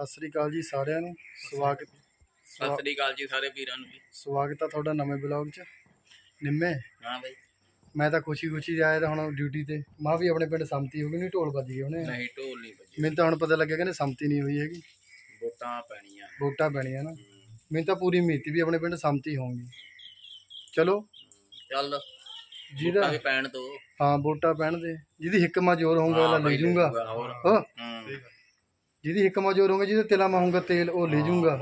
ਸਤਿ ਸ੍ਰੀ ਅਕਾਲ ਜੀ ਸਾਰਿਆਂ ਨੂੰ। ਸਵਾਗਤ ਸਤਿ ਸ੍ਰੀ ਅਕਾਲ ਜੀ ਸਾਰੇ ਵੀਰਾਂ ਨੂੰ ਜੀ ਸਵਾਗਤ ਆ ਤੁਹਾਡਾ ਨਵੇਂ ਬਲੌਗ 'ਚ। ਨਿੰਮੇ ਹਾਂ ਬਾਈ। ਮੈਂ ਤਾਂ ਖੁਸ਼ੀ ਖੁਸ਼ੀ ਆਇਆ ਤਾਂ ਹੁਣ ਡਿਊਟੀ ਤੇ। ਮਾਂ ਵੀ ਆਪਣੇ ਪਿੰਡ ਸੰਮਤੀ ਹੋ ਗਈ ਨਹੀਂ ਢੋਲ ਵੱਜ ਉਹਨੇ। ਨਹੀਂ ਢੋਲ ਨਹੀਂ ਵੱਜੀ। ਮੈਨੂੰ ਤਾਂ ਹੁਣ ਪਤਾ ਲੱਗਿਆ ਕਹਿੰਦੇ ਸੰਮਤੀ ਨਹੀਂ ਹੋਈ ਹੈਗੀ। ਵੋਟਾਂ ਪੈਣੀਆਂ। ਵੋਟਾਂ ਪੈਣੀਆਂ ਨਾ। ਮੈਨੂੰ ਤਾਂ ਪੂਰੀ ਉਮੀਦ ਸੀ ਵੀ ਆਪਣੇ ਪਿੰਡ ਸੰਮਤੀ ਹੋਊਗੀ। ਚਲੋ। ਚੱਲ। ਜਿਹਦਾ ਵੋਟਾਂ ਵੀ ਪੈਣ ਤੋਂ ਹਾਂ ਵੋਟਾਂ ਪੈਣ ਦੇ। ਜਿਹਦੀ ਹਿੱਕਮਾ ਜ਼ੋਰ ਹੋਊਗਾ ਉਹ ਲੈ ਜੂਗਾ। ਹੋਰ। ਹੋ। ਜਿਹਦੀ ਹਿੱਕਮਾ ਜ਼ੋਰ ਹੋਊਗਾ ਜਿਹਦੇ ਤਿਲਾ ਮਾਹੂਗਾ ਤੇਲ ਉਹ ਲੈ ਜੂਗਾ।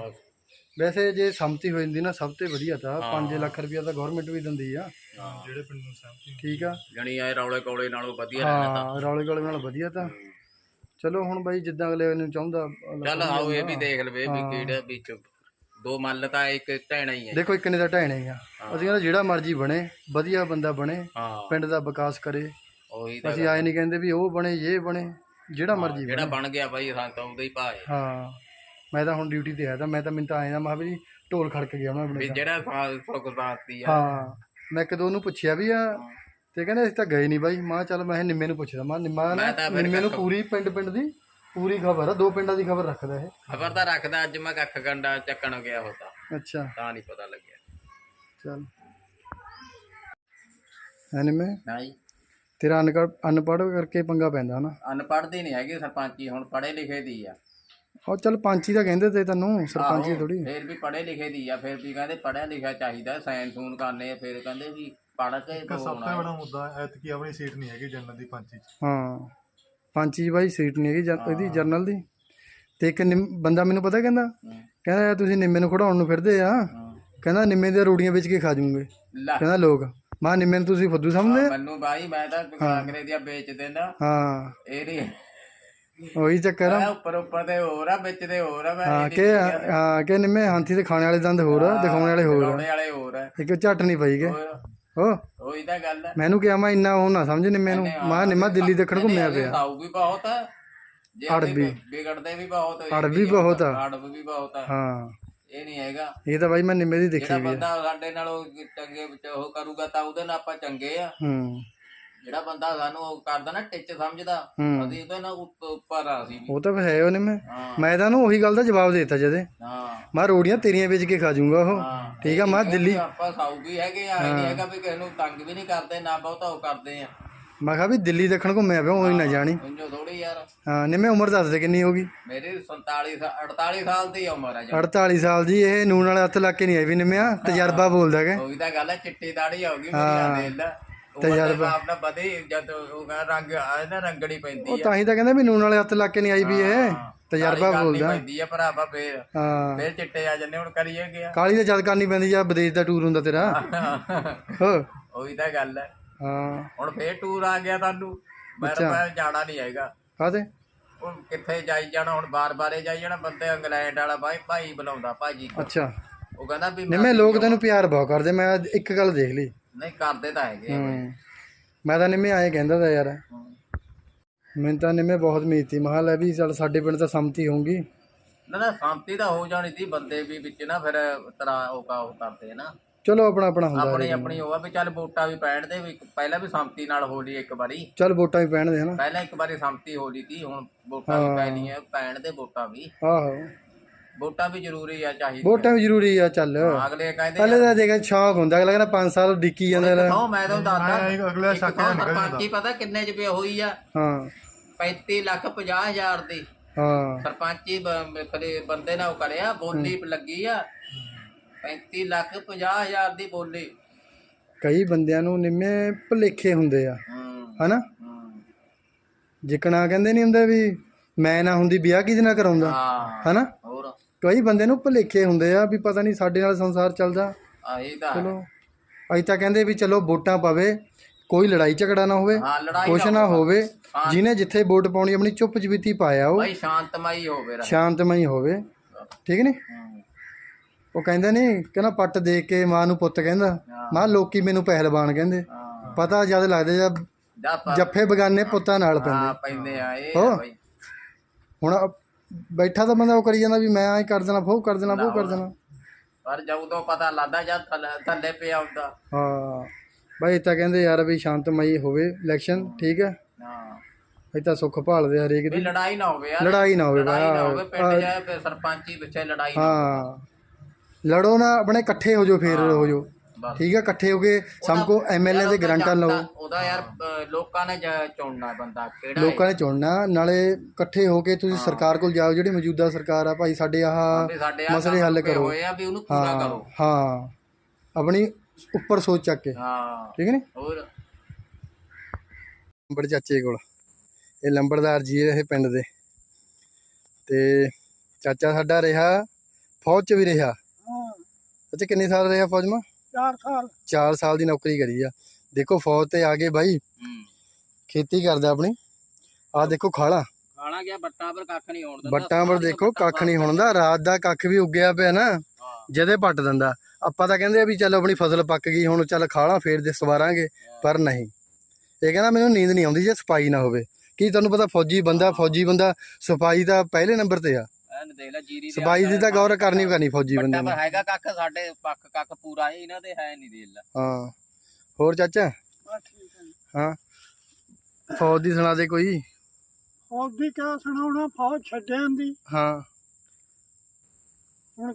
ਵੈਸੇ ਜੇ ਸੰਮਤੀ ਹੋ ਜਾਂਦੀ ਨਾ ਸਭ ਤੋਂ ਵਧੀਆ ਤਾਂ 5 ਲੱਖ ਰੁਪਇਆ ਤਾਂ ਗਵਰਨਮੈਂਟ ਵੀ ਦਿੰਦੀ ਆ। ਜਿਹੜੇ ਪਿੰਡ ਨੂੰ ਸੰਮਤੀ ਠੀਕ ਆ। ਜਣੀ ਆਏ ਰੌਲੇ ਕੌਲੇ ਨਾਲੋਂ ਵਧੀਆ ਰਹਿਣਾ ਤਾਂ। ਹਾਂ ਰੌਲੇ ਗੋਲੇ ਨਾਲ ਵਧੀਆ ਤਾਂ। ਚਲੋ ਹੁਣ ਬਾਈ ਜਿੱਦਾਂ ਅਗਲੇ ਨੂੰ ਚਾਹੁੰਦਾ ਚੱਲ ਆਓ ਇਹ ਵੀ ਦੇਖ ਲਵੇ ਵੀ ਕਿਹੜਾ ਵਿੱਚ ਦੋ ਮੱਲ ਤਾਂ ਇੱਕ ਢਹਿਣਾ ਹੀ ਹੈ ਦੇਖੋ ਇੱਕ ਨੇ ਦਾ ਢਹਿਣੇ ਆ। ਅਸੀਂ ਕਹਿੰਦਾ ਜਿਹੜਾ ਮਰਜ਼ੀ ਬਣੇ ਵਧੀਆ ਬੰਦਾ ਬਣੇ ਪਿੰਡ ਦਾ ਵਿਕਾਸ ਕਰੇ। ਅਸੀਂ ਆਏ ਨਹੀਂ ਕਹਿੰਦੇ ਵੀ ਉਹ ਬਣੇ ਇਹ ਬਣੇ। ਜਿਹੜਾ ਮਰਜ਼ੀ ਜਿਹੜਾ ਬਣ। ਗਿਆ ਬਾਈ ਹਾਂ ਤਾਂ ਉਹਦਾ ਹੀ ਭਾਏ ਹਾਂ। ਮੈਂ ਤਾਂ ਹੁਣ ਡਿਊਟੀ ਤੇ ਆਇਆ ਤਾਂ ਮੈਂ ਤਾਂ ਮੈਨੂੰ ਤਾਂ ਆਇਆ ਮੈਂ ਵੀ ਢੋਲ ਖੜਕ ਗਿਆ ਉਹਨਾਂ ਵੀ। ਜਿਹੜਾ ਸਾਲ ਸੁੱਖ ਸਾਥੀ ਆ। ਹਾਂ ਮੈਂ ਕਦੋਂ ਉਹਨੂੰ ਪੁੱਛਿਆ ਵੀ ਆ ਤੇ ਕਹਿੰਦੇ ਅਸੀਂ ਤਾਂ ਗਏ ਨਹੀਂ ਬਾਈ। ਮੈਂ ਚੱਲ ਮੈਂ ਨਿੰਮੇ ਨੂੰ ਪੁੱਛਦਾ ਮੈਂ ਨਿੰਮਾ ਨਾ ਮੈਂ ਤਾਂ ਫਿਰ ਨਿੰਮੇ ਨੂੰ ਪੂਰੀ ਪਿੰਡ ਪਿੰਡ ਦੀ ਪੂਰੀ ਖਬਰ ਆ ਦੋ ਪਿੰਡਾਂ ਦੀ ਖਬਰ ਰੱਖਦਾ ਇਹ। ਖਬਰ ਤਾਂ ਰੱਖਦਾ ਅੱਜ ਮੈਂ ਕੱਖ ਗੰਡਾ ਚੱਕਣ ਗਿਆ ਹੁੰਦਾ। ਅੱਛਾ। ਤਾਂ ਨਹੀਂ ਪਤਾ ਲੱਗਿਆ। ਚੱਲ। ਹੈ ਨਿੰਮੇ? ਹਾਂ ਜੀ। ਤੇਰਾ ਅਨਪੜ੍ਹ ਅਨਪੜ੍ਹ ਕਰਕੇ ਪੰਗਾ ਪੈਂਦਾ ਨਾ। ਅਨਪੜ੍ਹ ਦੀ ਨਹੀਂ ਹੈਗੀ ਸਰਪੰਚੀ ਹੁਣ ਪੜ੍ਹੇ ਲਿਖੇ ਦੀ ਆ। ਉਹ ਚੱਲ ਪੰਚੀ ਤਾਂ ਕਹਿੰਦੇ ਤੇ ਤੈਨੂੰ ਸਰਪੰਚੀ ਆਹੋ, ਥੋੜੀ ਫਿਰ ਵੀ ਪੜ੍ਹੇ ਲਿਖੇ ਦੀ ਆ ਫਿਰ ਵੀ ਕਹਿੰਦੇ ਪੜ੍ਹਿਆ ਲਿਖਿਆ ਚਾਹੀਦਾ ਸਾਇੰਸ ਸੂਨ ਕਰਨੇ ਆ, ਫਿਰ ਕਹਿੰਦੇ ਵੀ ਪੜ੍ਹ ਕੇ ਤੋਂ ਸਭ ਤੋਂ ਬੜਾ ਮੁੱਦਾ ਐਤਕੀ ਆਪਣੀ ਸੀਟ ਨਹੀਂ ਹੈਗੀ ਜਨਰਲ ਦੀ ਪੰਚੀ ਚ ਹਾਂ ਪੰਚੀ 'ਚ ਬਾਈ ਸੀਟ ਨਹੀਂ ਹੈਗੀ ਇਹਦੀ ਜਰਨਲ ਦੀ। ਤੇ ਇੱਕ ਨਿੰਮ- ਬੰਦਾ ਮੈਨੂੰ ਪਤਾ ਕਹਿੰਦਾ ਹੂੰ, ਕਹਿੰਦਾ ਯਾਰ ਤੁਸੀਂ ਨਿੰਮੇ ਨੂੰ ਖੜਾਉਣ ਨੂੰ ਫਿਰਦੇ ਆ। ਹੂੰ। ਕਹਿੰਦਾ ਨਿੰਮੇ ਦੀਆਂ ਰੋੜੀਆਂ ਵੇਚ ਕੇ ਖਾ ਜੂਗੇ ਲੈ। ਕਹਿੰਦਾ ਲੋਕ। ਮਾਂ ਨੂੰ ਤੁਸੀਂ ਫੁੱਦੂ ਸਮਝਦੇ? ਮੈਨੂੰ ਬਾਈ ਮੈਂ ਤਾਂ ਕਾਂਗਰੇ ਦੀਆਂ ਵੇਚ ਦੇਣਾ ਹਾਂ। ਇਹ ਨਹੀਂ ਉਹੀ ਚੱਕਰ ਆ। ਉੱਪਰ ਉੱਪਰ ਤੇ ਹੋਰ ਆ ਵਿੱਚ ਤੇ ਹੋਰ ਆ ਮੈਂ ਹਾਂ ਕਿ ਹਾਂ ਕਿ ਨਿੰਮੇ ਹਾਥੀ ਤੇ ਖਾਣੇ ਵਾਲੇ ਦੰਦ ਹੋਰ ਆ ਦਿਖਾਉਣ ਵਾਲੇ ਹੋਰ ਆ। ਦਿਖਾਉਣੇ ਵਾਲੇ ਹੋਰ ਆ। ਇੱਕ ਝੱਟ ਨਹੀਂ ਪਈ ਗਏ ਹੋ। ਉਹੀ ਤਾਂ ਗੱਲ ਹੈ ਮੈਨੂੰ ਕਿਹਾ ਮੈਂ ਇੰਨਾ ਉਹ ਨਾ ਸਮਝ ਨਿੰਮੇ ਨੂੰ। ਮਾਂ ਨਿੰਮਾ ਦਿੱਲੀ ਦੇਖਣ ਘੁੰਮਿਆ ਪਿਆ। ਵੀ ਬਹੁਤ ਆ। ਜੇ ਅੜਬੀ। ਵਿਗੜਦੇ ਵੀ ਬਹੁਤ ਆ, ਅੜਬੀ ਬਹੁਤ ਆ। ਅੜਬ ਵੀ ਬਹੁਤ ਆ। ਹਾਂ। ਇਹ ਨਹੀਂ ਹੈਗਾ। ਇਹ ਤਾਂ ਬਾਈ ਮੈਂ ਨਿੰਮੇ ਦੀ ਦੇਖੀ ਜਿਹੜਾ ਵੀ ਆ। ਬੰਦਾ ਸਾਡੇ ਨਾਲੋਂ ਚੰਗੇ ਵਿੱਚ ਉਹ ਕਰੂਗਾ ਤਾਂ ਉਹਦੇ ਨਾਲ ਆਪਾਂ ਚੰਗੇ ਆ। ਹੂੰ। ਜਿਹੜਾ ਬੰਦਾ ਸਾਨੂੰ ਉਹ ਕਰਦਾ ਨਾ ਟਿੱਚ ਸਮਝਦਾ ਹੂੰ। ਅਸੀਂ ਉਹਦੇ ਨਾਲ ਉੱਪ- ਉੱਪਰ ਆ ਅਸੀਂ ਵੀ। ਉਹ ਤਾਂ ਹੈ ਉਹ ਨਿੰਮੇ। ਹਾਂ। ਮੈਂ ਤਾਂ ਉਹੀ ਗੱਲ ਦਾ ਜਵਾਬ ਦੇ ਦਿੱਤਾ ਜਦੇ। ਹਾਂ। ਮੈਂ ਰੋੜੀਆਂ ਤੇਰੀਆਂ ਵੇਚ ਕੇ ਖਾ ਜਾਊਂਗਾ ਉਹ। ਹਾਂ। ਠੀਕ ਆ ਮੈਂ ਦਿੱਲੀ। ਆਪਾਂ ਸਾਊ ਵੀ ਹੈਗੇ ਆ ਇਹ ਨਹੀਂ ਹੈਗਾ ਵੀ ਕਿਸੇ ਨੂੰ ਤੰਗ ਵੀ ਨਹੀਂ ਕਰਦੇ ਨਾ ਬਹੁਤਾ ਉਹ ਕਰਦੇ ਆ। ਮੈਂ ਕਿਹਾ ਵੀ ਦਿੱਲੀ ਦੇਖਣ ਘੁੰਮਿਆ ਪਿਆ ਉਹੀ ਨਾ ਜਾਣੀ। ਸਮਝੋ ਥੋੜੀ ਯਾਰ। ਹਾਂ ਨਿੰਮੇ ਉਮਰ ਦੱਸ ਦੇ ਕਿੰਨੀ ਹੋ ਗਈ? ਮੇਰੀ 47 ਸਾ- 48 ਸਾਲ ਦੀ ਉਮਰ ਆ ਜੀ। 48 ਸਾਲ ਦੀ ਇਹ ਨੂਨ ਵਾਲੇ ਹੱਥ ਲੱਗ ਕੇ ਨਹੀਂ ਆਈ ਵੀ ਨਿੰਮਿਆ ਤਜਰਬਾ ਬੋਲਦਾ ਕਿ ਉਹੀ ਤਾਂ ਗੱਲ ਹੈ ਚਿੱਟੀ ਦਾੜੀ ਹੋ। ਗਈ ਮੇਰੀ ਦੇਖ ਲੈ। ਤਜਰਬਾ। ਆਪਣਾ ਵਧੇ ਜਦ ਉਹ ਕਹਿੰਦਾ ਰੰਗ ਆ ਨਾ ਰੰਗੜੀ ਪੈਂਦੀ ਉਹ ਆ। ਤਾਂ ਹੀ ਤਾਂ ਕਹਿੰਦਾ ਵੀ ਨੂਨ ਵਾਲੇ ਹੱਥ ਲੱਗ ਕੇ ਨਹੀਂ ਆਈ ਵੀ ਇਹ। ਤਜਰਬਾ ਕਾਲੀ ਬੋਲਦਾ। ਪੈਂਦੀ ਆ ਭਰਾਵਾ ਫੇਰ। ਹਾਂ। ਫੇਰ ਚਿੱਟੇ ਆ ਜੰਨੇ ਹੁਣ ਕਰੀਏ ਗਿਆ ਕਾਲੀ ਤਾਂ ਜਦ ਕਰਨੀ ਪੈਂਦੀ ਜਾਂ ਵਿਦੇਸ਼ ਦਾ ਟੂਰ ਹੁੰਦਾ ਤੇਰਾ। ਹੋ। ਉਹੀ ਤਾਂ ਗੱਲ ਹੈ ਹਾਂ। ਹੁਣ ਫੇਰ ਟੂਰ ਆ ਗਿਆ ਤੁਹਾਨੂੰ ਮੈਂ ਮੈਂ ਜਾਣਾ ਨਹੀਂ ਹੈਗਾ। ਕਾਹਤੇ ਹੁਣ ਕਿੱਥੇ ਜਾਈ ਜਾਣਾ ਹੁਣ ਬਾਰ-ਬਾਰੇ ਜਾਈ ਜਾਣਾ ਬੰਦੇ ਇੰਗਲੈਂਡ ਵਾਲਾ ਬਾਈ ਭਾਈ ਬੁਲਾਉਂਦਾ ਭਾਜੀ। ਅੱਛਾ। ਉਹ ਕਹਿੰਦਾ ਵੀ ਨਿੰਮੇ ਲੋਕ ਤੈਨੂੰ ਪਿਆਰ ਬਹੁਤ ਕਰਦੇ ਮੈਂ ਅੱਜ ਇੱਕ ਗੱਲ ਦੇਖ ਲਈ। ਨਹੀਂ ਕਰਦੇ ਤਾਂ ਹੈਗੇ ਆ। ਹੂੰ। ਮੈਂ ਤਾਂ ਨਿੰਮੇ ਆਏ ਕਹਿੰਦਾ ਤਾਂ ਯਾਰ। ਮੈਨੂੰ ਤਾਂ ਨਿੰਮੇ ਬਹੁਤ ਉਮੀਦ ਸੀ। ਮਹਾਂ ਲੈ ਵੀ ਚੱਲ ਸਾਡੇ ਪਿੰਡ ਤਾਂ ਸੰਮਤੀ ਹੋਊਗੀ। ਨਾ ਨਾ ਸ਼ਾਂਤੀ ਤਾਂ ਹੋ ਜਾਣੀ ਸੀ ਬੰਦੇ ਵੀ ਵਿੱਚ ਨਾ ਫਿਰ ਤਰਾ ਉਹ ਕਾ ਉਹ ਕਰਦੇ ਨਾ। ਚਲੋ ਆਪਣਾ ਆਪਣਾ ਹੁੰਦਾ ਆਪਣੀ ਆਪਣੀ ਉਹ ਆ ਵੀ ਚੱਲ ਵੋਟਾਂ ਵੀ ਪੈਣ ਦੇ ਵੀ ਪਹਿਲਾਂ ਵੀ ਸੰਮਤੀ ਨਾਲ ਹੋ ਲਈ ਇੱਕ ਵਾਰੀ। ਚੱਲ ਵੋਟਾਂ ਵੀ ਪੈਣ ਦੇ ਹਨਾ। ਪਹਿਲਾਂ ਇੱਕ ਵਾਰੀ ਸੰਮਤੀ ਹੋ ਲਈ ਸੀ ਹੁਣ ਵੋਟਾਂ ਵੀ ਪੈਣੀਆਂ ਪੈਣ ਦੇ ਵੋਟਾਂ ਵੀ। ਆਹੋ। ਵੋਟਾਂ ਵੀ ਜ਼ਰੂਰੀ ਆ ਚਾਹੀਦੀ ਵੋਟਾਂ ਵੀ ਜ਼ਰੂਰੀ ਆ ਚੱਲ। ਅਗਲੇ ਕਹਿੰਦੇ ਪਹਿਲੇ ਤਾਂ ਦੇਖ ਸ਼ੌਕ ਹੁੰਦਾ ਅਗਲਾ ਕਹਿੰਦਾ 5 ਸਾਲ ਡਿੱਕੀ ਜਾਂਦਾ। ਹਾਂ ਮੈਂ ਤੁਹਾਨੂੰ ਦੱਸਦਾ ਅਗਲਾ ਸ਼ੱਕ ਨਿਕਲ ਜਾਂਦਾ ਪਤਾ ਕਿੰਨੇ ਚ ਪਈ ਹੋਈ ਆ? ਹਾਂ। 35 ਲੱਖ 50 ਹਜ਼ਾਰ ਦੀ। ਹਾਂ। ਸਰਪੰਚੀ ਬੰਦੇ ਨਾਲ ਉਹ ਕਰਿਆ ਬੋਲੀ ਲੱਗੀ ਆ। 35 ਲੱਖ 50 ਹਜ਼ਾਰ ਦੀ ਬੋਲੀ। ਕਈ ਬੰਦਿਆਂ ਨੂੰ ਨਿੰਮੇ ਭੁਲੇਖੇ ਹੁੰਦੇ ਆ। ਹਨਾ? ਜਿਕਣਾ ਕਹਿੰਦੇ ਨਹੀਂ ਹੁੰਦੇ ਵੀ ਮੈਂ ਨਾ ਹੁੰਦੀ ਵਿਆਹ ਕਿਹਦੇ ਨਾਲ ਕਰਾਉਂਦਾ? ਹਨਾ? ਹੋਰ? ਕਈ ਬੰਦੇ ਨੂੰ ਭੁਲੇਖੇ ਹੁੰਦੇ ਆ ਵੀ ਪਤਾ ਨਹੀਂ ਸਾਡੇ ਨਾਲ ਸੰਸਾਰ ਚੱਲਦਾ। ਆਹੀ ਤਾਂ ਹੈ। ਚਲੋ ਅਸੀਂ ਤਾਂ ਕਹਿੰਦੇ ਵੀ ਚਲੋ ਵੋਟਾਂ ਪਵੇ ਕੋਈ ਲੜਾਈ ਝਗੜਾ ਨਾ ਹੋਵੇ ਕੁਛ ਨਾ ਹੋਵੇ। ਜਿਹਨੇ ਜਿੱਥੇ ਵੋਟ ਪਾਉਣੀ ਆਪਣੀ ਚੁੱਪ ਚਬੀਤੀ ਪਾਇਆ ਉਹ। ਭਾਈ ਸ਼ਾਂਤਮਈ ਹੋਵੇ ਸ਼ਾਂਤਮਈ ਹੋਵੇ। ਠੀਕ ਨਹੀਂ। ਉਹ ਕਹਿੰਦੇ ਨਹੀਂ ਕਹਿੰਦਾ ਪੱਟ ਦੇਖ ਕੇ ਮਾਂ ਨੂੰ ਪੁੱਤ ਕਹਿੰਦਾ। ਮਾਂ ਲੋਕੀ ਮੈਨੂੰ ਪਹਿਲਵਾਨ ਕਹਿੰਦੇ। ਪਤਾ ਜਦ ਲੱਗਦਾ ਜਦ ਜੱਫੇ ਬਗਾਨੇ ਪੁੱਤਾਂ ਨਾਲ ਪੈਂਦੇ। ਆ ਇਹ ਹੁਣ ਬੈਠਾ ਤਾਂ ਬੰਦਾ ਉਹ ਕਰੀ ਜਾਂਦਾ ਵੀ ਮੈਂ ਐਂ ਕਰ ਦੇਣਾ ਫੋਹ ਕਰ ਦੇਣਾ ਫੋਹ ਕਰ ਦੇਣਾ। ਪਰ ਜਦੋਂ ਪਤਾ ਲੱਗਦਾ ਜਦ ਥੱਲੇ ਪਿਆ ਹੁੰਦਾ। ਹਾਂ। ਬਾਈ ਇਹ ਤਾਂ ਕਹਿੰਦੇ ਯਾਰ ਵੀ ਸ਼ਾਂਤਮਈ ਹੋਵੇ ਇਲੈਕਸ਼ਨ ਠੀਕ ਹੈ ਹਾਂ। ਅਸੀਂ ਤਾਂ ਸੁੱਖ ਭਾਲਦੇ ਹਰੇਕ ਦੀ। ਲੜਾਈ ਨਾ ਹੋਵੇ ਯਾਰ। ਲੜਾਈ ਨਾ ਹੋਵੇ ਲੜਾਈ ਨਾ ਹੋਵੇ ਪਿੰਡ ਜਾਏ ਸਰਪੰਚੀ ਪਿੱਛੇ ਲੜਾਈ ਹਾਂ। ਲੜੋ ਨਾ ਆਪਣੇ ਇਕੱਠੇ ਹੋ ਜਾਓ ਫੇਰ ਹੋ ਜਾਓ। ਬਸ। ਠੀਕ ਆ ਇਕੱਠੇ ਹੋ ਕੇ ਸਭ ਕੋ ਐਮਐਲਏ ਦੇ ਗਰੰਟਾਂ ਲਓ। ਉਹਦਾ ਯਾਰ ਲੋਕਾਂ ਨੇ ਜ- ਚੁਣਨਾ ਬੰਦਾ ਕਿਹੜਾ ਲੋਕਾਂ ਨੇ ਚੁਣਨਾ ਨਾਲੇ ਇਕੱਠੇ ਹੋ ਕੇ ਤੁਸੀਂ ਸਰਕਾਰ ਕੋਲ ਜਾਓ ਜਿਹੜੀ ਮੌਜੂਦਾ ਸਰਕਾਰ ਆ ਭਾਈ ਸਾਡੇ ਆਹ ਵੀ ਸਾਡੇ ਆਹ ਮਸਲੇ ਹੱਲ ਕਰੋ। ਹੋਏ ਆ ਵੀ ਉਹਨੂੰ ਪੂਰਾ ਹਾਂ ਕਰੋ। ਹਾਂ। ਆਪਣੀ ਉੱਪਰ ਸੋਚ ਚੱਕ ਕੇ। ਹਾਂ। ਠੀਕ ਨੇ? ਹੋਰ? ਲੰਬੜ ਚਾਚੇ ਕੋਲ। ਇਹ ਲੰਬੜਦਾਰ ਜੀ ਇਹ ਪਿੰਡ ਦੇ। ਤੇ ਚਾਚਾ ਸਾਡਾ ਰਿਹਾ ਫੌਜ 'ਚ ਵੀ ਰਿਹਾ। ਹਾਂ ਅੱਛਾ ਕਿੰਨੇ ਸਾਲ ਰਿਹਾ ਫੌਜ ਮਾ? 4 ਸਾਲ। 4 ਸਾਲ ਦੀ ਨੌਕਰੀ ਕਰੀ ਆ। ਦੇਖੋ ਫੌਜ ਤੇ ਆ ਗਏ ਬਾਈ ਹੂੰ। ਖੇਤੀ ਕਰਦਾ ਆਪਣੀ। ਆ ਦੇਖੋ ਖਾਲਾ। ਖਾਣਾ ਗਿਆ ਬੱਟਾਂ ਪਰ ਕੱਖ ਨਹੀਂ ਹੋਣ ਦਿੰਦਾ। ਬੱਟਾਂ ਪਰ ਦੇਖੋ ਕੱਖ ਨਹੀਂ ਹੋਣਦਾ ਰਾਤ ਦਾ ਕੱਖ ਵੀ ਉੱਗਿਆ ਪਿਆ ਨਾ ਜਦੇ ਪੱਟ ਦਿੰਦਾ। ਆਪਾਂ ਤਾਂ ਕਹਿੰਦੇ ਆ ਵੀ ਚੱਲ ਆਪਣੀ ਫਸਲ ਪੱਕ ਗਈ ਹੁਣ ਚੱਲ ਖਾਲਾ ਫੇਰ ਦੇ ਸਵਾਰਾਂਗੇ ਪਰ ਨਹੀਂ। ਇਹ ਕਹਿੰਦਾ ਮੈਨੂੰ ਨੀਂਦ ਨਹੀਂ ਆਉਂਦੀ ਜੇ ਸਫ਼ਾਈ ਨਾ ਹੋਵੇ। ਕੀ ਤੁਹਾਨੂੰ ਪਤਾ ਫੌਜੀ ਬੰਦਾ ਫੌਜੀ ਬੰਦਾ ਸਫ਼ਾਈ ਦਾ ਪਹਿਲੇ ਨੰਬਰ ਤੇ ਆ। ਐਨ ਦੇਖ ਲੈ ਜੀਰੀ ਦੇ ਤਾਂ ਗੌਰ ਕਰਨੀ ਕਰਨੀ ਫੌਜੀ ਬੰਦੇ ਨੇ। ਪਰ ਹੈਗਾ ਕੱਖ ਸਾਡੇ ਪੱਕ ਕੱਖ ਪੂਰਾ ਹੀ ਇਹਨਾਂ ਦੇ ਹੈ ਨਹੀਂ ਦੇਖ ਲੈ। ਹਾਂ। ਹੋਰ ਚਾਚਾ? ਹੈ। ਫੌਜ ਦੀ ਸੁਣਾ ਦੇ ਕੋਈ? ਫੌਜ ਦੀ ਕਿਆ ਸੁਣਾਉਣਾ ਫੌਜ ਛੱਡਿਆਂ ਦੀ ਹਾਂ। ਹੁਣ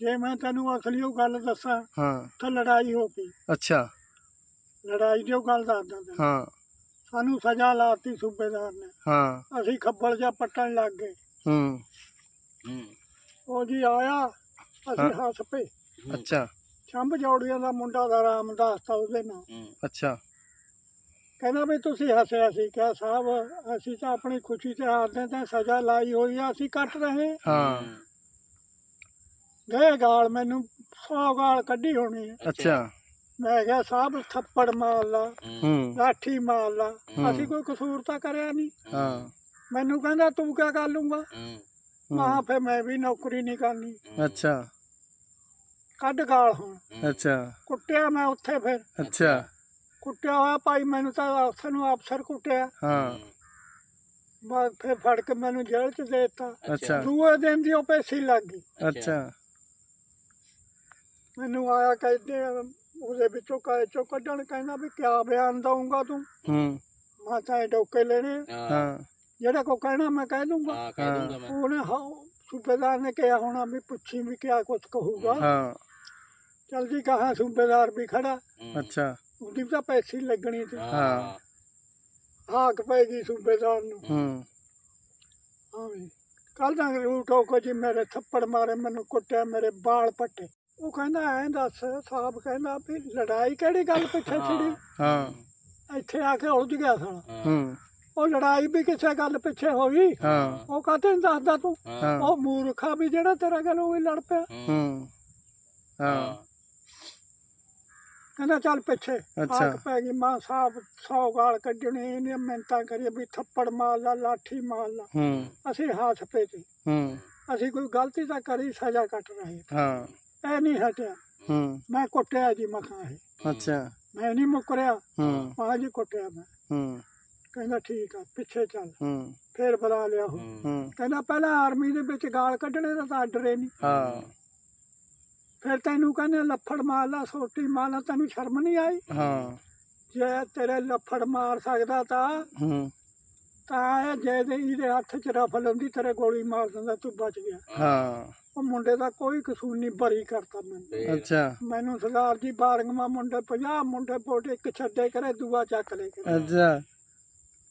ਜੇ ਮੈਂ ਤੈਨੂੰ ਅਸਲੀ ਉਹ ਗੱਲ ਦੱਸਾਂ ਹਾਂ। ਤਾਂ ਲੜਾਈ ਹੋ ਗਈ। ਅੱਛਾ। ਲੜਾਈ ਦੀ ਉਹ ਗੱਲ ਦੱਸਦਾ ਤੈਨੂੰ। ਹਾਂ। ਸਾਨੂੰ ਸਜ਼ਾ ਲਾਤੀ ਸੂਬੇਦਾਰ ਨੇ। ਹਾਂ। ਅਸੀਂ ਖੱਬਲ ਜਾ ਪੱਟਣ ਲੱਗ ਗਏ। ਹੂੰ। ਹੂੰ। ਉਹ ਜੀ ਆਇਆ ਅਸੀਂ ਹੱਸ ਪਏ। ਅੱਛਾ। ਛੰਭ ਜੋੜੀਆਂ ਦਾ ਮੁੰਡਾ ਦਾ ਰਾਮਦਾਸ ਤਾਂ ਉਹਦੇ ਨਾਲ। ਅੱਛਾ। ਕਹਿੰਦਾ ਵੀ ਤੁਸੀਂ ਹੱਸਿਆ ਸੀ। ਕਿਹਾ ਸਾਹਿਬ ਅਸੀਂ ਤਾਂ ਆਪਣੀ ਖੁਸ਼ੀ ਤੇ ਹਾਰਦੇ ਤਾਂ ਸਜ਼ਾ ਲਾਈ ਹੋਈ ਆ ਅਸੀਂ ਕੱਟ ਰਹੇ ਹਾਂ। ਗਏ ਗਾਲ ਮੈਨੂੰ ਸੌ ਗਾਲ ਕੱਢੀ ਹੋਣੀ ਅੱਛਾ। ਮੈਂ ਕਿਹਾ ਸਾਹਿਬ ਥੱਪੜ ਮਾਰ ਲਾ ਹੂੰ। ਲਾਠੀ ਮਾਰ ਲਾ। ਅਸੀਂ ਕੋਈ ਕਸੂਰ ਤਾਂ ਕਰਿਆ ਨਹੀਂ। ਹਾਂ। ਮੈਨੂੰ ਕਹਿੰਦਾ ਤੂੰ ਕਿਆ ਕਰ ਲੂੰਗਾ ਹੂੰ। ਮਾਂ ਫੇ ਮੈਂ ਵੀ ਨੌਕਰੀ ਨਹੀਂ ਕਰਨੀ। ਅੱਛਾ। ਕੱਢ ਗਾਲ ਹੁਣ। ਅੱਛਾ। ਕੁੱਟਿਆ ਮੈਂ ਉੱਥੇ ਫਿਰ। ਅੱਛਾ। ਕੁੱਟਿਆ ਹੋਇਆ ਭਾਈ ਮੈਨੂੰ ਤਾਂ ਅਫਸਰ ਨੂੰ ਅਫਸਰ ਕੁੱਟਿਆ। ਹਾਂ। ਬਸ ਫਿਰ ਫੜ ਕੇ ਮੈਨੂੰ ਜੇਲ੍ਹ 'ਚ ਦੇ ਦਿੱਤਾ। ਅੱਛਾ। ਦੂਏ ਦਿਨ ਦੀ ਉਹ ਪੈਸੀ ਲੱਗ ਗਈ। ਅੱਛਾ। ਮੈਨੂੰ ਆਇਆ ਕਹਿੰਦੇ ਉਹਦੇ ਵਿੱਚੋਂ ਕਾਇ ਚੋਂ ਕੱਢਣ ਕਹਿੰਦਾ ਵੀ ਕਿਆ ਬਿਆਨ ਦਊਂਗਾ ਤੂੰ? ਹੂੰ। ਮੈਂ ਤਾਂ ਇਹ ਡੋਕੇ ਲੈਣੇ। ਹਾਂ। ਜਿਹੜਾ ਕੋ ਕਹਿਣਾ ਮੈਂ ਕਹਿ ਦੂੰਗਾ। ਹਾਂ ਕਹਿ ਦੂੰਗਾ ਮੈਂ। ਉਹਨੇ ਹਾਂ ਸੂਬੇਦਾਰ ਨੇ ਕਿਹਾ ਹੋਣਾ ਵੀ ਪੁੱਛੀ ਵੀ ਕਿਆ ਕੁਝ ਕਹੂਗਾ। ਹਾਂ। ਜਲਦੀ ਕਹਾ ਸੂਬੇਦਾਰ ਵੀ ਖੜਾ। ਅੱਛਾ। ਉਹਦੀ ਵੀ ਤਾਂ ਪੈਸੀ ਲੱਗਣੀ ਸੀ। ਹਾਂ। ਹਾਕ ਪੈਗੀ ਸੂਬੇਦਾਰ ਨੂੰ। ਹੂੰ। ਹਾਂ ਵੀ। ਕੱਲ ਦਾ ਰੂਟ ਹੋ ਕੋ ਜੀ ਮੇਰੇ ਥੱਪੜ ਮਾਰੇ ਮੈਨੂੰ ਕੁੱਟਿਆ ਮੇਰੇ ਬਾਲ ਪੱਟੇ। ਉਹ ਕਹਿੰਦਾ ਐਂ ਦੱਸ ਸਾਹਿਬ ਕਹਿੰਦਾ ਵੀ ਲੜਾਈ ਕਿਹੜੀ ਗੱਲ ਪਿੱਛੇ ਛਿੜੀ? ਹਾਂ। ਇੱਥੇ ਆ ਕੇ ਉਲਝ ਗਿਆ ਸਾਲਾ। ਹੂੰ। ਉਹ ਲੜਾਈ ਵੀ ਕਿਸੇ ਗੱਲ ਪਿੱਛੇ ਹੋਈ ਹਾਂ। ਉਹ ਕਾਹਤੇ ਨੀ ਦੱਸਦਾ ਤੂੰ? ਹਾਂ। ਉਹ ਮੂਰਖਾ ਵੀ ਜਿਹੜਾ ਤੇਰਾ ਗੱਲ ਉਹ ਵੀ ਲੜ ਪਿਆ। ਹੂੰ। ਹਾਂ। ਕਹਿੰਦਾ ਚੱਲ ਪਿੱਛੇ ਅੱਛਾ। ਆਕ ਪੈ ਗਈ ਮਾਂ ਸਾਹਿਬ ਸੌ ਗਾਲ ਕੱਢਣੀ ਇਹਨੇ ਮਿੰਤਾਂ ਕਰੀ ਵੀ ਥੱਪੜ ਮਾਰ ਲਾ ਲਾਠੀ ਮਾਰ ਲਾ। ਹੂੰ। ਅਸੀਂ ਹੱਥ ਪੇ ਤੇ ਹੂੰ। ਅਸੀਂ ਕੋਈ ਗਲਤੀ ਤਾਂ ਕਰੀ ਸਜ਼ਾ ਕੱਟ ਰਹੇ ਹਾਂ। ਇਹ ਨਹੀਂ ਹਟਿਆ। ਹੂੰ। ਮੈਂ ਕੁੱਟਿਆ ਜੀ ਮਖਾਂ ਇਹ। ਅੱਛਾ। ਮੈਂ ਨਹੀਂ ਮੁਕਰਿਆ। ਹੂੰ। ਮਾਂ ਜੀ ਕੁੱਟਿਆ ਮੈਂ। ਹੂੰ। ਕਹਿੰਦਾ ਠੀਕ ਆ ਪਿੱਛੇ ਚੱਲ। ਹੂੰ। ਫੇਰ ਬੁਲਾ ਲਿਆ ਉਹ। ਹੂੰ। ਕਹਿੰਦਾ ਪਹਿਲਾਂ ਆਰਮੀ ਦੇ ਵਿੱਚ ਗਾਲ ਕੱਢਣੇ ਦਾ ਤਾਂ ਡਰੇ ਨਹੀਂ ਹਾਂ। ਫਿਰ ਤੈਨੂੰ ਕਹਿੰਦੇ ਲੱਫੜ ਮਾਰ ਲਾ ਸੋਟੀ ਮਾਰ ਲਾ ਤੈਨੂੰ ਸ਼ਰਮ ਨਹੀਂ ਆਈ? ਹਾਂ। ਜੇ ਤੇਰੇ ਲੱਫੜ ਮਾਰ ਸਕਦਾ ਤਾਂ ਹੂੰ। ਤਾਂ ਇਹ ਜੇ ਦੇ ਇਹਦੇ ਹੱਥ 'ਚ ਰਫਲ ਹੁੰਦੀ ਤੇਰੇ ਗੋਲੀ ਮਾਰ ਦਿੰਦਾ ਤੂੰ ਬਚ ਗਿਆ। ਹਾਂ। ਉਹ ਮੁੰਡੇ ਦਾ ਕੋਈ ਕਸੂਰ ਨਹੀਂ ਬਰੀ ਕਰਤਾ ਮੈਨੂੰ। ਅੱਛਾ। ਮੈਨੂੰ ਸਰਦਾਰ ਜੀ ਬਾਰਗਮਾ ਮੁੰਡੇ 50 ਮੁੰਡੇ ਪੋਟੇ ਇੱਕ ਛੱਡੇ ਕਰੇ ਦੂਆ ਚੱਕ ਲੈ ਕੇ ਅੱਛਾ।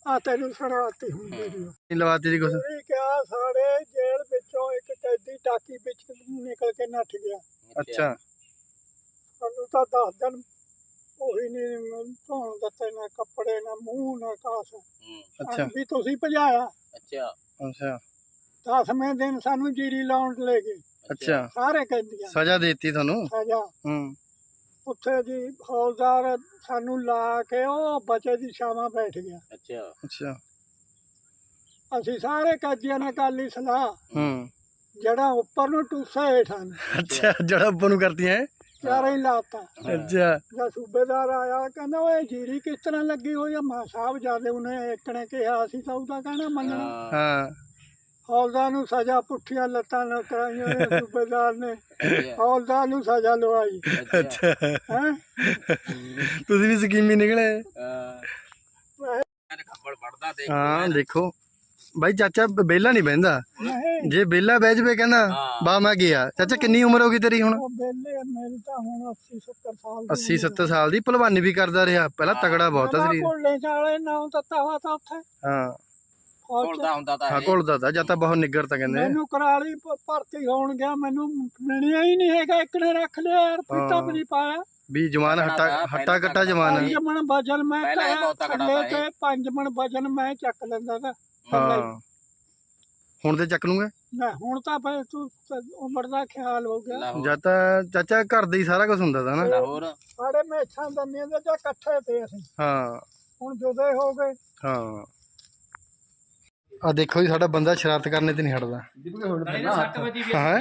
ਆ ਤੈਨੂੰ ਸੁਣਾਤੀ ਹੁਣ ਵੀਡੀਓ ਨਹੀਂ ਲਵਾਤੀ ਜੀ ਕੁਛ। ਵੀ ਕਿਹਾ ਸਾਡੇ ਜੇਲ੍ਹ ਵਿੱਚੋਂ ਇੱਕ ਕੈਦੀ ਟਾਕੀ ਵਿੱਚ ਨਿਕਲ ਕੇ ਨੱਠ ਗਿਆ। ਅੱਛਾ। ਸਾਨੂੰ ਤਾਂ ਦਸ ਦਿਨ ਉਹੀ ਨਹੀਂ ਧੋਣ ਦਿੱਤੇ ਨਾ ਕੱਪੜੇ ਨਾ ਮੂੰਹ ਨਾ ਕਾਸ। ਅੱਛਾ। ਵੀ ਤੁਸੀਂ ਭਜਾਇਆ। ਅੱਛਾ। ਅੱਛਾ। ਦਸਵੇਂ ਦਿਨ ਸਾਨੂੰ ਜੀਰੀ ਲਾਉਣ ਲੈ ਗਏ। ਅੱਛਾ। ਸਾਰੇ ਕੈਦੀਆਂ ਸਜ਼ਾ ਦੇਤੀ ਤੁਹਾਨੂੰ? ਸਜ਼ਾ। ਹੂੰ। ਉੱਥੇ ਜੀ ਫੌਜਦਾਰ ਸਾਨੂੰ ਲਾ ਕੇ ਉਹ ਬਚੇ ਦੀ ਛਾਵਾਂ ਬੈਠ ਗਿਆ। ਅੱਛਾ। ਅੱਛਾ। ਅਸੀਂ ਸਾਰੇ ਕੈਦੀਆਂ ਨੇ ਕਰ ਲਈ ਸਲਾਹ। ਹੂੰ। ਜਿਹੜਾ ਉੱਪਰ ਨੂੰ ਟੂਸਾ ਹੇਠਾਂ ਨੂੰ। ਅੱਛਾ ਜਿਹੜਾ ਆਪਾਂ ਨੂੰ ਕਰਦੀਆਂ ਹੈ ਚਾਰੇ ਹੀ ਲਾਤਾ। ਅੱਛਾ। ਜਦ ਸੂਬੇਦਾਰ ਆਇਆ ਕਹਿੰਦਾ ਓਏ ਜੀਰੀ ਕਿਸ ਤਰ੍ਹਾਂ ਲੱਗੀ ਹੋਈ ਆ? ਮਾਂ ਸਾਹਿਬ ਜਿਆਦੇ ਉਹਨੇ ਇੱਕ ਨੇ ਕਿਹਾ ਅਸੀਂ ਤਾਂ ਉਹਦਾ ਕਹਿਣਾ ਮੰਨਣਾ। ਹਾਂ। ਹੌਲਦਾਰ ਨੂੰ ਸਜ਼ਾ ਪੁੱਠੀਆਂ ਲੱਤਾਂ ਨਾਲ ਕਰਾਈਆਂ ਨੇ ਸੂਬੇਦਾਰ ਨੇ। ਹੌਲਦਾਰ ਨੂੰ ਸਜ਼ਾ ਲਵਾਈ। ਅੱਛਾ। ਹੈ? ਤੁਸੀਂ ਵੀ ਸਕੀਮੀ ਨਿਕਲੇ। ਹਾਂ। ਦੇਖੋ ਬਾਈ ਚਾਚਾ ਬੇਲਾ ਨਹੀਂ ਬਹਿੰਦਾ। ਜੇ ਬੇਲਾ ਬਹਿ ਜਵੇ ਕਹਿੰਦਾ। ਬਾ ਮੈਂ ਗਿਆ। ਚਾਚਾ ਕਿੰਨੀ ਉਮਰ ਹੋ ਗਈ ਤੇਰੀ ਹੁਣ? ਬੇਲੇ ਮੇਰੀ ਤਾਂ ਹੁਣ 80 70 ਸਾਲ ਦੀ 80 70 ਸਾਲ ਦੀ। ਭਲਵਾਨੀ ਵੀ ਕਰਦਾ ਰਿਹਾ। ਪਹਿਲਾਂ ਤਗੜਾ ਬਹੁਤ ਆ ਸਰੀਰ। ਕੋਲੇ ਚਾਲੇ ਨਾਮ ਦਿੱਤਾ ਹੋਇਆ ਤਾਂ ਉੱਥੇ। ਹਾਂ। ਘੁਲਦਾ ਹੁੰਦਾ ਤਾਂ ਹਾਂ ਇਹ। ਘੁਲਦਾ ਤਾ ਜਾਂ ਤਾਂ ਬਹੁਤ ਨਿੱਗਰ ਤਾਂ ਕਹਿੰਦੇ ਮੈਨੂੰ ਕਰਾਲੀ ਭ- ਭਰਤੀ ਹੋਣ ਗਿਆ ਮੈਨੂੰ ਮਿਲਿਆ ਹੀ ਨਹੀਂ ਹੈਗਾ ਇੱਕ ਨੇ ਰੱਖ ਲਿਆ ਯਾਰ ਪੀਤਾ ਵੀ ਨਹੀਂ ਪਾਇਆ। ਵੀ ਜਵਾਨ ਹੱਟਾ ਹੱਟਾ ਕੱਟਾ ਜਵਾਨ ਪੰਜ ਮਣ ਵਜਨ ਮੈਂ ਪਹਿਲਾਂ ਇਹ ਬਹੁਤ ਤਕੜਾ ਥੱਲੇ ਤਾ ਤੇ ਪੰਜ ਮਣ ਵਜਨ ਮੈਂ ਚੱਕ ਲੈਂਦਾ ਤਾ। ਹਾਂ। ਹੁਣ ਤੇ ਚੱਕ ਲੂੰਗਾ? ਨਾ ਹੁਣ ਤਾਂ ਫੇ ਤੂੰ ਉਮਰ ਦਾ ਖਿਆਲ ਹੋ ਗਿਆ। ਲਾਹੌਰ ਜਾਂ ਤਾਂ ਚਾਚਾ ਘਰ ਦਾ ਹੀ ਸਾਰਾ ਕੁਝ ਹੁੰਦਾ ਤਾ ਨਾ। ਲਾਹੌਰ ਸਾਡੇ ਮੇਛਾਂ ਦੰਨੀਆਂ ਦੇ ਜਾਂ ਇਕੱਠੇ ਤੇ ਅਸੀਂ। ਹਾਂ। ਹੁਣ ਜੁਦੇ ਹੋ ਗਏ। ਹਾਂ। ਆ ਦੇਖੋ ਜੀ ਸਾਡਾ ਬੰਦਾ ਸ਼ਰਾਰਤ ਕਰਨੇ ਤੇ ਨਹੀਂ ਹਟਦਾ। ਹਾਂ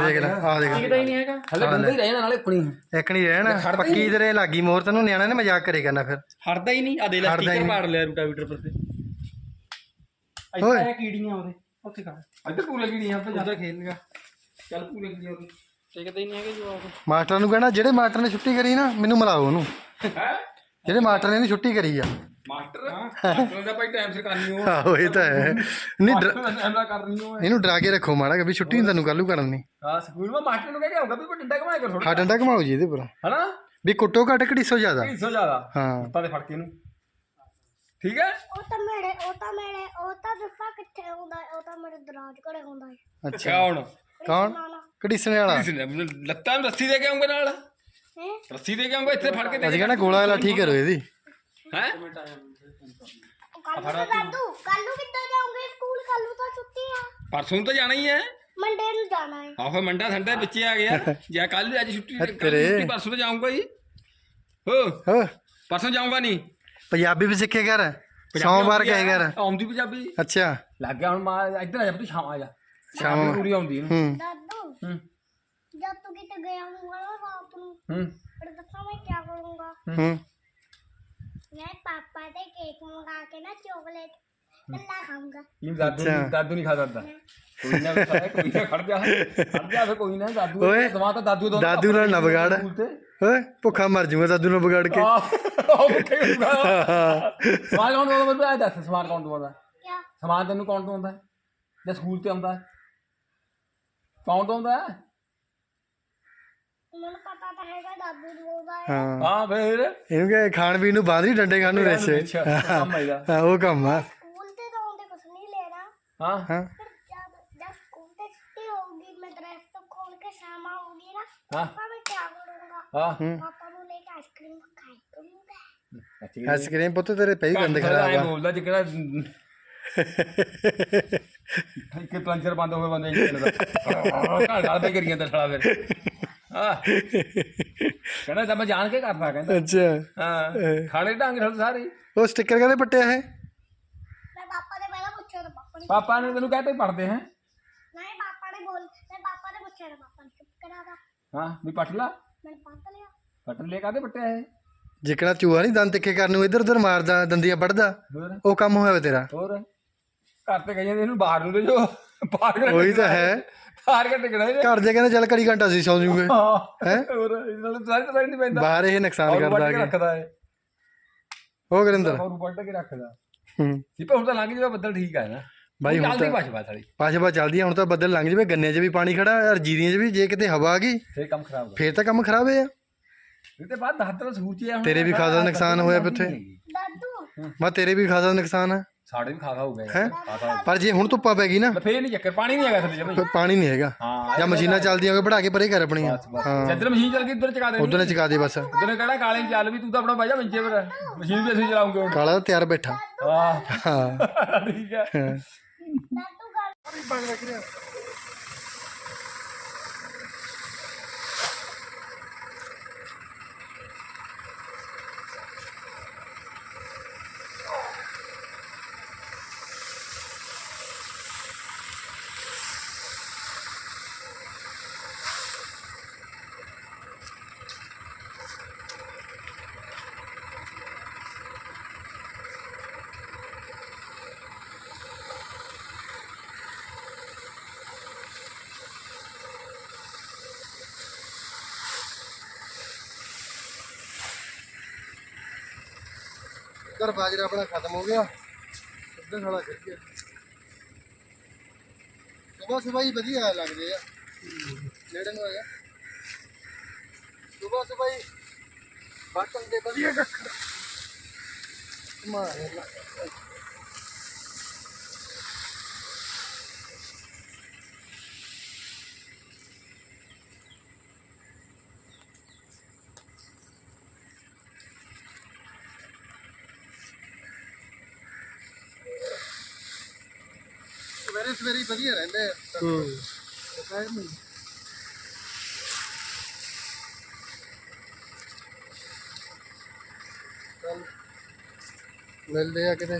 ਦੇਖ ਲੈ। ਆ ਦੇਖ ਹਲੇ ਬੰਦਾ ਹੀ ਰਹਿਣਾ ਨਾਲੇ ਕੁਣੀ ਇੱਕ ਨਹੀਂ ਰਹਿਣਾ ਪੱਕੀ ਤੇਰੇ ਲਾਗੀ ਮੋਰ ਤੈਨੂੰ ਨਿਆਣਾ ਨੇ ਮਜ਼ਾਕ ਕਰੇ ਕਰਨਾ ਫਿਰ। ਹਟਦਾ ਹੀ ਨਹੀਂ ਆ ਦੇ ਲੈ ਹਟਦਾ ਹੀ ਸਟicker ਨਹੀਂ। ਪਾੜ ਲਿਆ ਰੂਟਾਵੀਟਰ ਪਰ ਤੇ। ਓਏ। ਇੱਥੇ ਆ ਕੀੜੀਆਂ ਉਹਦੇ ਉੱਥੇ ਖਾ ਇੱਧਰ ਪੂਲੇ ਕੀੜੀਆਂ ਉੱਧਰ ਜਾਂਦਾ ਖੇਲੇਗਾ ਚੱਲ ਪੂਲੇ ਕੀੜੀਆਂ ਉਹਦੇ ਟਿਕਦੇ ਹੀ ਨਹੀਂ ਹੈਗੇ ਜਵਾਬ ਮਾਸਟਰ ਨੂੰ ਕਹਿਣਾ ਜਿਹੜੇ ਮਾਸਟਰ ਨੇ ਛੁੱਟੀ ਕਰੀ ਨਾ ਮੈਨੂੰ ਮਿਲਾਓ ਉਹਨੂੰ। ਜਿਹੜੇ ਮਾਸਟਰ ਨੇ ਛੁੱਟੀ ਕਰੀ ਆ। ਮਾਸਟਰ? ਮਾਸਟਰ ਦਾ ਭਾਈ ਟਾਈਮ ਸਿਰ ਕਰਨੀ ਉਹ। ਆਹੋ ਇਹ ਤਾਂ ਹੈ। ਨਹੀਂ ਡਰ- ਦਾ ਕਰਨੀ ਉਹ। ਇਹਨੂੰ ਡਰਾ ਕੇ ਰੱਖੋ ਮਾੜਾ ਕਿ ਵੀ ਛੁੱਟੀ ਨਹੀਂ ਤੈਨੂੰ ਕੱਲੂ ਕਰਨੀ। ਹਾਂ ਸਕੂਲ ਵਿੱਚ ਮਾਸਟਰ ਨੂੰ ਕਹਿ ਕੇ ਆਉਂਗਾ ਵੀ ਕੋਈ ਡੰਡਾ ਘਮਾਇਆ ਕਰ ਥੋੜਾ ਹਾਂ ਡੰਡਾ ਘਮਾਓ ਜੀ ਇਹਦੇ ਪਰ ਹਨਾ? ਵੀ ਕੁੱਟੋ ਘੱਟ ਘੜੀਸੋ ਜ਼ਿਆਦਾ? 300 ਜ਼ਿਆਦਾ। ਹਾਂ। ਤਾਂ ਦੇ ਫੜ ਕੇ ਇਹਨੂੰ। ਠੀਕ ਹੈ? ਉਹ ਤਾਂ ਮੇਰੇ ਉਹ ਤਾਂ ਮੇਰੇ ਉਹ ਤਾਂ ਦੱਸਾਂ ਕਿੱਥੇ ਹੁੰਦਾ ਹੈ, ਉਹ ਤਾਂ ਮੇਰੇ ਦਰਾਜ ਘਰੇ ਹੁੰਦਾ ਹੈ। ਅੱਛਾ। ਹੁਣ? ਕੌਣ? ਘੜੀਸਣੇ ਵਾਲਾ। ਇਸ ਨੇ ਮੈਨੂੰ ਲੱਤਾਂ ਨੂੰ ਰੱਸੀ ਦੇ ਕੇ ਆਉਂਗਾ ਨਾਲ? ਹੈ? ਰੱਸੀ ਦੇ ਕੇ ਆਉਂਗਾ ਇੱਥੇ ਫੜ ਕੇ ਦੇ ਅਸੀਂ ਕਹਿੰਦਾ ਗੋਲਾ ਵਾਲਾ ਠੀਕ ਕਰੋ ਇਹਦੀ। ਹੈ? ਕੱਲੂ ਦਾਦੂ ਕੱਲੂ ਕਿੱਦਾਂ ਜਾਉਂਗੇ ਸਕੂਲ ਕੱਲੂ ਤਾਂ ਛੁੱਟੀ ਆ। ਪਰਸੋਂ ਨੂੰ ਤਾਂ ਜਾਣਾ ਹੀ ਹੈ। ਮੰਡੇ ਨੂੰ ਜਾਣਾ ਹੈ। ਆਹੋ ਮੰਡਾ ਸੰਡੇ ਵਿੱਚੇ ਆ ਗਿਆ। ਜਾਂ ਕੱਲ ਅੱਜ ਛੁੱਟੀ ਕੱਲ੍ਹ ਤੇਰੇ। ਛੁੱਟੀ ਪਰਸੋਂ ਤਾਂ ਜਾਊਂਗਾ ਹੀ। ਹੋ ਹੋ। ਪਰਸੋਂ ਜਾਊਂਗਾ ਨਹੀਂ। ਪੰਜਾਬੀ ਵੀ ਸਿੱਖੇ ਕਰ ਸੋਮਵਾਰ ਕਹੇ ਕਰ ਆਉਂਦੀ ਪੰਜਾਬੀ। ਅੱਛਾ। ਲੱਗ ਗਿਆ ਹੁਣ ਮਾ ਇੱਧਰ ਆ ਜਾ ਤੂੰ ਸ਼ਾਮ ਆ ਜਾ। ਸ਼ਾਮ ਪੂਰੀ ਆਉਂਦੀ ਹੈ ਹੂੰ। ਦਾਦੂ ਹੂੰ। ਜਦ ਤੂੰ ਕਿਤੇ ਗਿਆ ਹੋਊਗਾ ਨਾ ਰਾਤ ਨੂੰ ਹੂੰ। ਫਿਰ ਦੱਸਾਂ ਮੈਂ ਕੀ ਕਰੂੰਗਾ। ਹੂੰ। ਮੈਂ ਪਾਪਾ ਦੇ ਕੇਕ ਮੰਗਾ ਕੇ ਨਾ ਚਾਕਲੇਟ ਕੱਲਾ ਖਾਊਂਗਾ ਇਹ ਦਾਦੂ ਅੱਛਾ। ਦਾਦੂ ਨਹੀਂ ਖਾ ਸਕਦਾ। ਕੋਈ ਨਾ ਕੋਈ ਨਾ ਖੜ ਜਾ। ਖੜ ਜਾ ਫੇ ਕੋਈ ਨਾ ਦਾਦੂ ਓਏ, ਦਵਾ ਤਾਂ ਦਾਦੂ ਦੋ ਦਾਦੂ ਨਾਲ ਨਾ ਵਿਗਾੜ। ਓਏ ਭੁੱਖਾ ਮਰ ਜੂਗਾ ਦਾਦੂ ਨੂੰ ਵਿਗਾੜ ਕੇ। ਆਹ ਉਹ ਕਿੱਥੇ ਹੋਊਗਾ ਸਮਾਨ ਕੌਣ ਦਵਾਉਂਦਾ ਮੈਨੂੰ ਇਹ ਦੱਸ ਸਮਾਨ ਕੌਣ ਦਵਾਉਂਦਾ? ਕਿਆ? ਸਮਾਨ ਤੈਨੂੰ ਕੌਣ ਦਵਾਉਂਦਾ? ਜਾਂ ਸਕੂਲ ਤੇ ਆਉਂਦਾ? ਕੌਣ ਦਵਾਉਂਦਾ? ਹੈ? ਮੈਨੂੰ ਪਤਾ ਤਾਂ ਹੈਗਾ ਦਾਦੂ ਦੂਗਾ ਹਾਂ। ਹਾਂ। ਫੇਰ? ਇਹਨੂੰ ਕਹੇ ਖਾਣ ਪੀਣ ਨੂੰ ਬਾਂਦਰੀ ਡੰਡੇ ਖਾਣ ਨੂੰ ਰੇਸੇ। ਅੱਛਾ ਕੰਮ ਆਈਦਾ ਹਾਂ ਉਹ ਕੰਮ ਆ। ਸਕੂਲ ਤੇ ਤਾਂ ਆਉਂਦੇ ਕੁਛ ਨਹੀਂ ਲੈਣਾ। ਹਾਂ। ਹਾਂ। ਫਿਰ ਜਦ ਜਦ ਸਕੂਲ ਤੇ ਛੁੱਟੀ ਹੋਊਗੀ ਮੈਂ ਡਰੈਸ ਤੋਂ ਖੋਲ ਕੇ ਸ਼ਾਮ ਆਊਗੀ ਨਾ ਹਾਂ। ਪਾਪਾ ਮੈਂ ਕੀ ਕਰੂੰਗਾ ਹਾਂ। ਪਾਪਾ ਨੂੰ ਲੈ ਕੇ ਆਈਸਕ੍ਰੀਮ ਖਾਈ ਕਰੂੰਗਾ। ਅੱਛੀ। ਆਈਸਕ੍ਰੀਮ ਪੁੱਤ ਤੇਰੇ ਪਈ ਗੰਦ ਖਰਾਬ ਆ। ਬੋਲਦਾ ਜਿਹੜਾ ਕਿ ਪੰਚਰ ਬੰਦ ਹੋਵੇ ਬੰਦੇ ਇੰਜਨ ਦਾ। ਘਰ ਘਰ ਤੇ ਕਰੀਆਂ ਤਾਂ ਸਾਲਾ ਫਿਰ। ਹਾਂ ਕਹਿੰਦਾ ਤਾਂ ਮੈਂ ਜਾਣ ਕੇ ਕਰਦਾ ਕਹਿੰਦਾ। ਅੱਛਾ। ਹਾਂ ਖਾਣੇ ਢੰਗ ਨਾਲ ਸਾਰੇ। ਉਹ ਸਟicker ਕਦੇ ਪੱਟਿਆ ਹੈ? ਮੈਂ ਪਾਪਾ ਨੇ ਪਹਿਲਾਂ ਪੁੱਛਿਆ ਤਾਂ ਪਾਪਾ ਨੇ। ਪਾਪਾ ਨੇ ਤੈਨੂੰ ਕਹਤੇ ਪੜਦੇ ਹੈ। ਨਹੀਂ ਪਾਪਾ ਨੇ ਬੋਲ ਮੈਂ ਪਾਪਾ ਨੇ ਪੁੱਛਿਆ ਤਾਂ ਪਾਪਾ ਨੇ ਚੁੱਪ ਕਰਾਦਾ ਹਾਂ ਵੀ ਪਟ ਲਾ। ਮੈਂ ਪੱਟ ਲਿਆ। ਪਟ ਲੈ ਕਾਦੇ ਪਟਿਆ ਹੈ ਜਿਕਣਾ ਚੂਹਾ ਨਹੀਂ ਦੰਦ ਤਿੱਖੇ ਕਰਨ ਨੂੰ ਇੱਧਰ ਉੱਧਰ ਮਾਰਦਾ ਦੰਦੀਆਂ ਵੱਢਦਾ ਹੋਰ? ਉਹ ਕੰਮ ਹੋਇਆ ਵਾ ਤੇਰਾ। ਹੋਰ? ਘਰ ਤੇ ਗਈਆਂ ਇਹਨੂੰ ਬਾਹਰ ਨੂੰ ਲੈ ਜੋ ਬਾਹਰ ਉਹੀ ਤਾਂ ਹੈ। ਕੱਢ ਕੇ ਨਾ ਘਰ ਦੇ ਕਹਿੰਦੇ ਚੱਲ ਘੜੀ ਘੰਟਾ ਸੀ ਸੌਂ ਜੂਗੇ। ਹਾਂ। ਹੋਰ ਇਹਨਾਂ ਨੂੰ ਸਾਰੇ ਤਾਂ ਨਹੀਂ ਪੈਂਦਾ। ਬਾਹਰ ਇਹ ਨੁਕਸਾਨ ਕਰਦਾ ਆ ਕੇ ਰੱਖਦਾ ਹੈ ਉਹ ਔਰ ਵੱਢ ਕੇ ਰੱਖਦਾ। ਹੂੰ। ਸਿੱਪਾ ਹੁਣ ਤਾਂ ਲੰਘ ਜਾਵੇ ਬੱਦਲ ਠੀਕ ਆ ਨਾ। ਬਾਈ ਹੁਣ ਜਲਦੀ ਤਾਂ ਬਾਸ਼ ਬਾਤ ਵਾਲੀ ਪਾਸ਼ਬਾ ਚੱਲਦੀ ਆ ਹੁਣ ਤਾਂ ਬੱਦਲ ਲੰਘ ਜਵੇ ਗੰਨੇ 'ਚ ਵੀ ਪਾਣੀ ਖੜਾ ਔਰ ਜੀਰੀਆਂ 'ਚ ਵੀ ਜੇ ਕਿਤੇ ਹਵਾ ਆ ਗਈ ਫੇਰ ਕੰਮ ਖਰਾਬ ਹੋ ਫੇਰ ਤਾਂ ਕੰਮ ਖਰਾਬ ਹੈ। ਆ ਇਹ ਤੇ ਬਾਅਦ ਦਸ ਤਰ੍ਹਾਂ ਸੂਚਿਆ ਹੁਣ ਤੇਰੇ ਵੀ ਖਾਸਾ ਨੁਕਸਾਨ ਹੋਇਆ ਉੱਥੇ। ਦਾਦੂ। ਮੈਂ ਤੇਰੇ ਵੀ ਖਾਸਾ ਨੁਕਸਾਨ ਆ। ਸਾਡੇ ਵੀ ਖਾਸਾ ਹੋ ਗਿਆ ਹੈਂ? ਖਾਸਾ ਪਰ ਜੇ ਹੁਣ ਧੁੱਪਾ ਪੈ ਗਈ ਨਾ ਫੇਰ ਨਹੀਂ ਚੱਕਰ ਪਾਣੀ ਨਹੀਂ ਹੈਗਾ ਥੱਲੇ ਜਮੇ ਫਿਰ ਪਾਣੀ ਨਹੀਂ ਹੈਗਾ। ਹਾਂ ਜਾਂ ਮਸ਼ੀਨਾਂ ਚੱਲਦੀਆਂ ਹੋਵੇ ਬੜਾ ਕੇ ਪਰੇ ਕਰ ਆਪਣੀਆਂ। ਹਾਂ। ਚੱਦਰ ਮਸ਼ੀਨ ਚੱਲ ਗਈ ਇੱਧਰ ਚਕਾ ਦੇ ਉਧਰ ਨੇ ਚਕਾ ਦੇ ਬਸ। ਉਧਰ ਨੇ ਕਹਿਣਾ ਕਾਲੇ ਨੂੰ ਚੱਲ ਵੀ ਤੂੰ ਤਾਂ ਆਪਣਾ ਬਾਜਾ ਮੰਜੇ ਪਰ ਮਸ਼ੀਨ ਵੀ ਅਸੀਂ ਚਲਾਉਂਗੇ ਹੁਣ। ਕਾਲਾ ਤਿਆਰ ਬੈਠਾ। ਹਾਂ। ਹਾਂ। ਠੀਕ ਹੈ। ਹਾਂ। ਦਾਦੂ ਬਾਜਰਾ ਆਪਣਾ ਖਤਮ ਹੋ ਗਿਆ। ਸਿੱਧਾ ਸਾਲਾ ਕਰ ਗਿਆ। ਸਵੇਰ ਸਵੇਰ ਹੀ ਵਧੀਆ ਲੱਗਦੇ ਆ। ਨੇੜੇ ਨੂੰ ਆਇਆ ਸਵੇਰ ਸਵੇਰ ਹੀ ਦੇ ਵਧੀਆ। ਕੱਖ ਮਾਰੇ ਸਵੇਰੇ ਹੀ ਵਧੀਆ ਰਹਿੰਦੇ ਆ ਦੁਪਹਿਰ ਨੂੰ ਚੱਲ। ਮਿਲਦੇ ਆ ਕਿਤੇ।